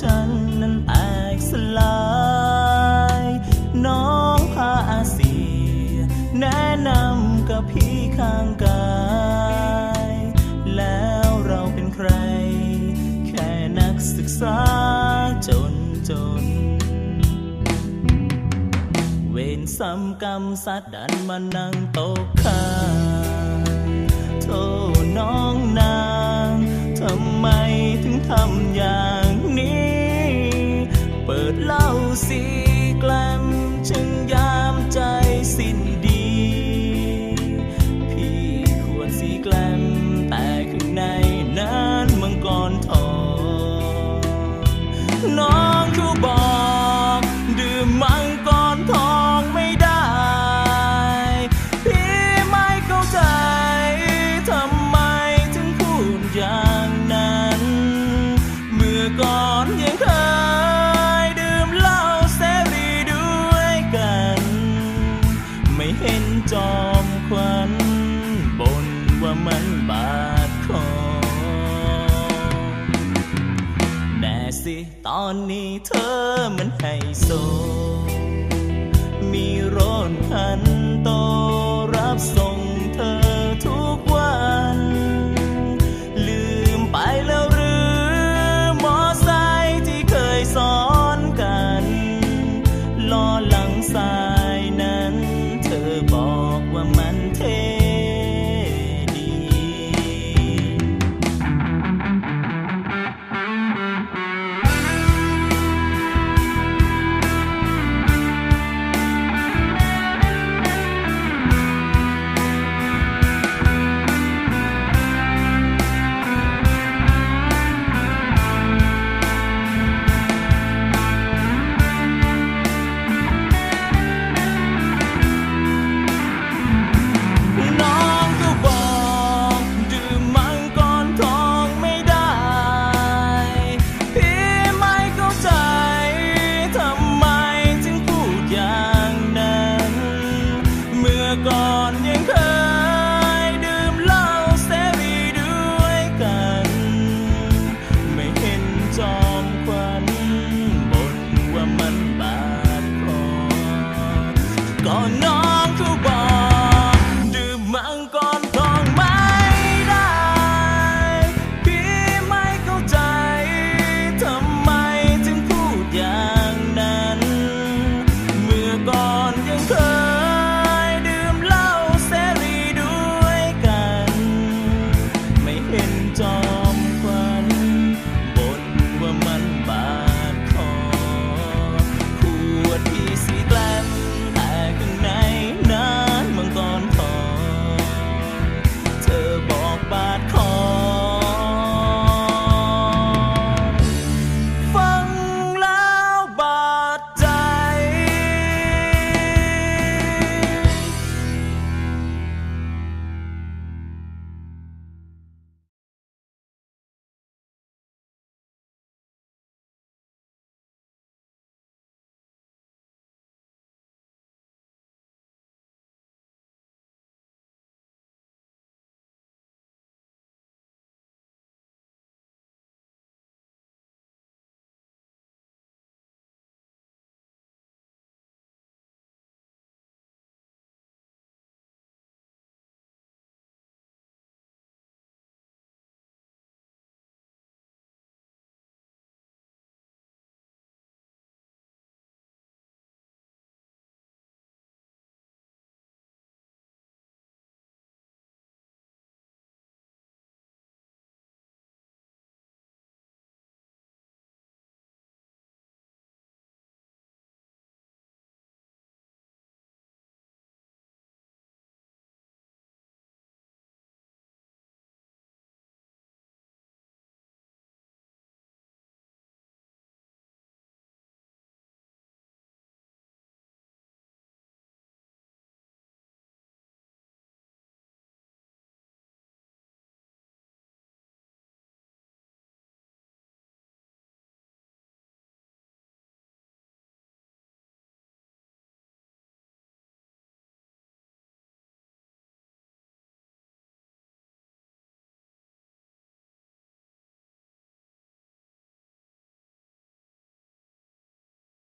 ฉันนั้นแตกสลาย น้องพาอาเซียแนะนำกับพี่ข้างกาย แล้วเราเป็นใคร แค่นักศึกษาจนจน เวรซ้ำกรรมสัตว์ดันมานั่งตกข้างโทษน้องนาง ทำไมถึงทำอย่าง สีแกลมจึงยามใจสิ้นดี พี่ควรสีแกลมแต่ข้างในนั้นมังกรทองน้องเขาบอกดื่มมังกรทองไม่ได้ พี่ไม่เข้าใจทำไมถึงพูดอย่างนั้น เมื่อก่อน บาดคอแน่สิตอนนี้เธอมันไฮโซมีร้อนคัน ก่อ